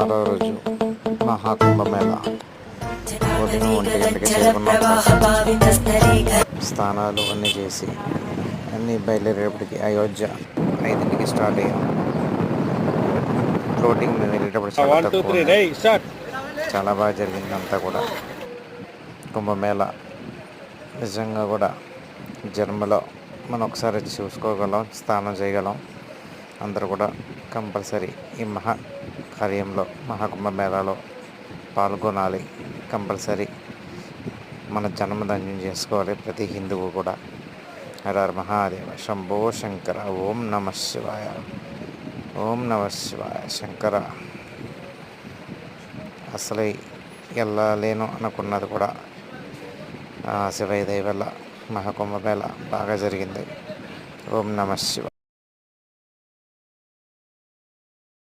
ఆరో రోజు మహాకుంభమేళ ఉదయం ఒంటి గంటకి చేరుకున్నాం. స్నానాలు అన్నీ చేసి అన్నీ బయలుదేరేపటికి అయోధ్య ఐదింటికి స్టార్ట్ అయ్యాం. ఫ్లోటింగ్ మేము వెళ్ళేటప్పుడు చాలా తక్కువ చాలా బాగా జరిగింది అంతా కూడా. కుంభమేళ. నిజంగా కూడా జన్మలో మనం ఒకసారి చూసుకోగలం స్నానం చేయగలం. అందరూ కూడా కంపల్సరీ ఈ మహా కార్యంలో మహాకుంభమేళాలో పాల్గొనాలి. కంపల్సరీ మన జన్మధన్యం చేసుకోవాలి. ప్రతి హిందువు కూడా. హర మహాదేవ. శంభో శంకర. ఓం నమ శివాయ. ఓం నమ శివాయ. శంకర. అసలు వెళ్ళలేను అనుకున్నది కూడా శివయ శివయ్య దయ వల్ల మహాకుంభమేళ బాగా జరిగింది. ఓం నమ శివ